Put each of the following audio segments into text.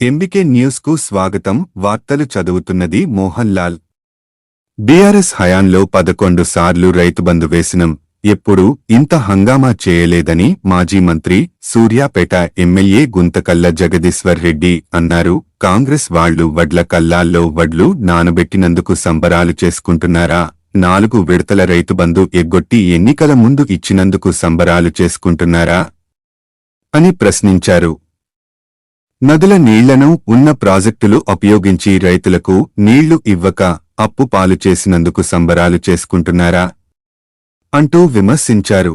MBK న్యూస్కు స్వాగతం. వార్తలు చదువుతున్నది మోహన్ లాల్ బీఆర్ఎస్ హయాంలో పదకొండు సార్లు రైతుబంధు వేసినం. ఎప్పుడూ ఇంత హంగామా చేయలేదని మాజీ మంత్రి సూర్యాపేట ఎమ్మెల్యే గుంతకల్ల జగదీశ్వర్ రెడ్డి అన్నారు. కాంగ్రెస్ వాళ్ళు వడ్ల కల్లాల్లో వడ్లు నానబెట్టినందుకు సంబరాలు చేసుకుంటున్నారా? నాలుగు విడతల రైతుబంధు ఎగ్గొట్టి ఎన్నికల ముందు ఇచ్చినందుకు సంబరాలు చేసుకుంటున్నారా? అని ప్రశ్నించారు. నదుల నీళ్ళను ఉన్న ప్రాజెక్టులు ఉపయోగించి రైతులకు నీళ్ళు ఇవ్వక అప్పు పాలు చేసినందుకు సంబరాలు చేసుకుంటున్నారా? అంటూ విమర్శించారు.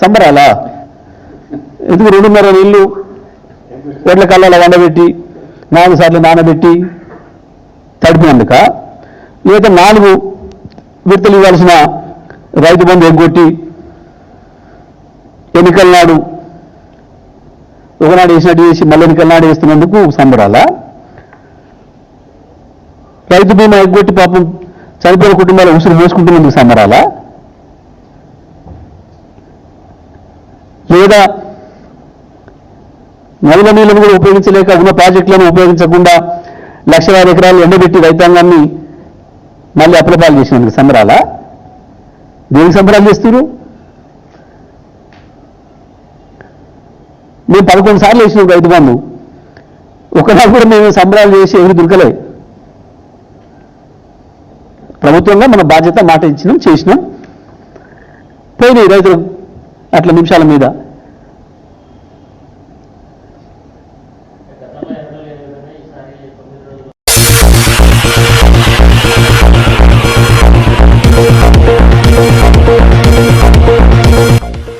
సంబరాలా? ఎందుకు రెండున్నర నీళ్ళు ఎడ్ల కళ్ళ వండబెట్టి నాలుగు సార్లు నానబెట్టి తడిపినందుక? లేదా నాలుగు విడతలు ఇవ్వాల్సిన రైతు బంధు ఎగ్గొట్టి ఎన్నికల నాడు ఒకనాడు వేసినట్టు చేసి మళ్ళీ ఎన్నికలనాడు వేస్తున్నందుకు సంబరాలా? రైతు బీమా ఎగ్గొట్టి పాపం చనిపోయిన కుటుంబాలు ఉసురు మోసుకుంటున్నందుకు సంబరాలా? లేదా నదుల నీళ్ళను కూడా ఉపయోగించలేక ఉన్న ప్రాజెక్టులను ఉపయోగించకుండా లక్షలాది ఎకరాలు ఎండబెట్టి రైతాంగాన్ని మళ్ళీ అప్లపాలు చేసినందుకు సంబరాలా? దేనికి సంబరాలు చేస్తున్నారు? మేము పదకొండు సార్లు వేసినాం రైతు బంధు ఒకనాడు కూడా మేము సంబరాలు చేసి ఎవరు దొరకలే ప్రభుత్వంగా మన బాధ్యత మాట ఇచ్చినాం చేసినాం. పోయినాయి రైతులు అట్ల నిమిషాల మీద.